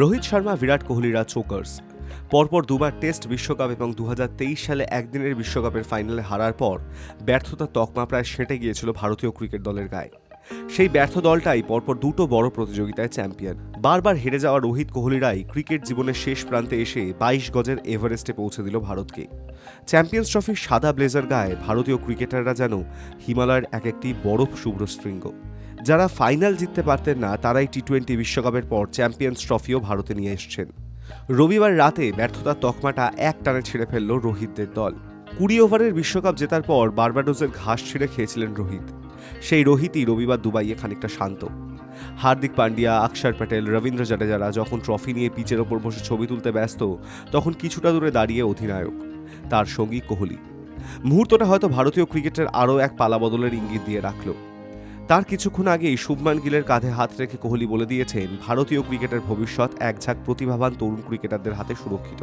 রোহিত শর্মা, বিরাট কোহলিরা চোকার্স পরপর দুবার টেস্ট বিশ্বকাপ এবং দু হাজার তেইশ সালে একদিনের বিশ্বকাপের ফাইনালে হারার পর ব্যর্থতার তকমা প্রায় সেঁটে গিয়েছিল ভারতীয় ক্রিকেট দলের গায়ে। সেই ব্যর্থ দলটাই পরপর দুটো বড় প্রতিযোগিতায় চ্যাম্পিয়ন। বারবার হেরে যাওয়া রোহিত কোহলিরাই ক্রিকেট জীবনের শেষ প্রান্তে এসে বাইশ গজের এভারেস্টে পৌঁছে দিল ভারতকে। চ্যাম্পিয়ন্স ট্রফির সাদা ব্লেজার গায়ে ভারতীয় ক্রিকেটাররা যেন হিমালয়ের এক একটি বরফ শুভ্র শৃঙ্গ। যারা ফাইনাল জিততে পারতেন না, তারাই টি টোয়েন্টি বিশ্বকাপের পর চ্যাম্পিয়ন্স ট্রফিও ভারতে নিয়ে এসছেন। রবিবার রাতে ব্যর্থতার তকমাটা এক টানে ছেড়ে ফেলল রোহিতদের দল। কুড়ি ওভারের বিশ্বকাপ জেতার পর বার্বাডোসের ঘাস ছিঁড়ে খেয়েছিলেন রোহিত। সেই রোহিতই রবিবার দুবাইয়ে খানিকটা শান্ত। হার্দিক পান্ডিয়া অক্ষর প্যাটেল, রবীন্দ্র জাডেজারা যখন ট্রফি নিয়ে পিচের ওপর বসে ছবি তুলতে ব্যস্ত, তখন কিছুটা দূরে দাঁড়িয়ে অধিনায়ক, তার সঙ্গী কোহলি। মুহূর্তটা হয়তো ভারতীয় ক্রিকেটের আরও এক পালাবদলের ইঙ্গিত দিয়ে রাখল। তার কিছুক্ষণ আগেই শুভমান গিলের কাঁধে হাত রেখে কোহলি বলে দিয়েছেন, ভারতীয় ক্রিকেটের ভবিষ্যৎ এক ঝাঁক প্রতিভাবান তরুণ ক্রিকেটারদের হাতে সুরক্ষিত।